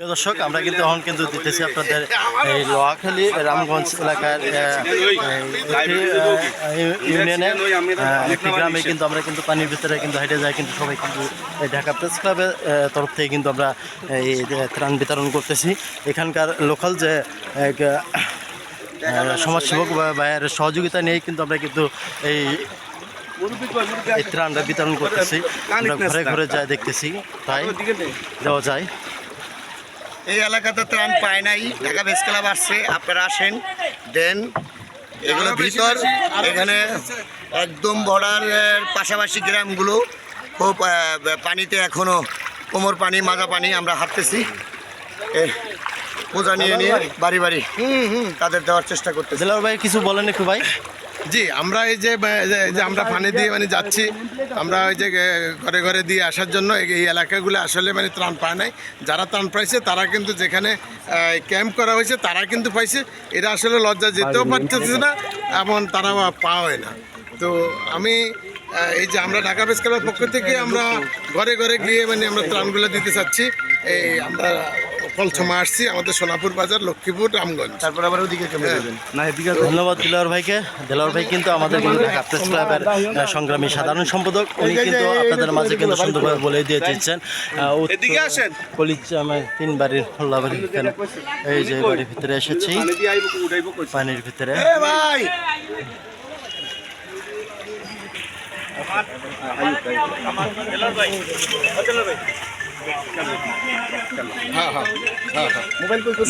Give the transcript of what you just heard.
দর্শক আমরা কিন্তু এখন কিন্তু দিতেছি আপনাদের এই লোহাখালী রামগঞ্জ এলাকার এই একটি, ইউনিয়নের একটি গ্রামে কিন্তু আমরা কিন্তু পানির ভিতরে কিন্তু হেঁটে যাই কিন্তু সবাই কিন্তু ঢাকা প্রেস ক্লাবের তরফ থেকে কিন্তু আমরা এই ত্রাণ বিতরণ করতেছি। এখানকার লোকাল যে সমাজসেবক বা ভাইয়ের সহযোগিতা নিয়ে কিন্তু আমরা কিন্তু এই এই ত্রাণটা বিতরণ করতেছি। আমরা ঘরে ঘরে যাই দেখতেছি তাই দেওয়া যায়। এই এলাকাতে ত্রাণ পায় নাই। ঢাকা বেস ক্লাব আসছে, আপনারা আসেন, দেন, এগুলো ভিতর, এখানে একদম বর্ডারের পাশাপাশি গ্রামগুলো, খুব পানিতে এখনও কোমর পানি, মাজা পানি আমরা হাঁটতেছি। পূজা নিয়ে নিয়ে বাড়ি বাড়ি। তাদের দেওয়ার চেষ্টা করতেছি। জেলার ভাই কিছু বলেন একটু ভাই। জি আমরা এই যে আমরা পানি দিয়ে মানে যাচ্ছি আমরা ওই যে ঘরে ঘরে দিয়ে আসার জন্য এই- এলাকাগুলো আসলে মানে ত্রাণ পায় নাই। যারা ত্রাণ পাইছে তারা কিন্তু যেখানে ক্যাম্প করা হয়েছে তারা কিন্তু পাইছে। এরা আসলে লজ্জা যেতেও পারতেছে না এমন তারা পাওয়া না। তো আমি এই যে আমরা ঢাকা ক্লাবের পক্ষ থেকে আমরা ঘরে ঘরে গিয়ে মানে আমরা ত্রাণগুলো দিতে চাচ্ছি। এই আমরা ফলসমা আসছি আমাদের সোনাপুর বাজার লক্ষ্মীপুর রামগঞ্জ তারপর আবার ওদিকে কেমন দেবেন ধন্যবাদ দিলার ভাইকে দিলার ভাই কিন্তু আমাদের কিন্তু ঢাকা প্রেস ক্লাবের সংগ্রামী সাধারণ সম্পাদক উনি কিন্তু আপনাদের মাঝে কিন্তু সুন্দরভাবে বলে দিয়ে দিচ্ছেন এদিকে আসেন তিন বাড়ির হল্লা বাড়ি এই যে বাড়ির ভিতরে এসেছি পানির ভিতরে ভাই ¿Qué es lo que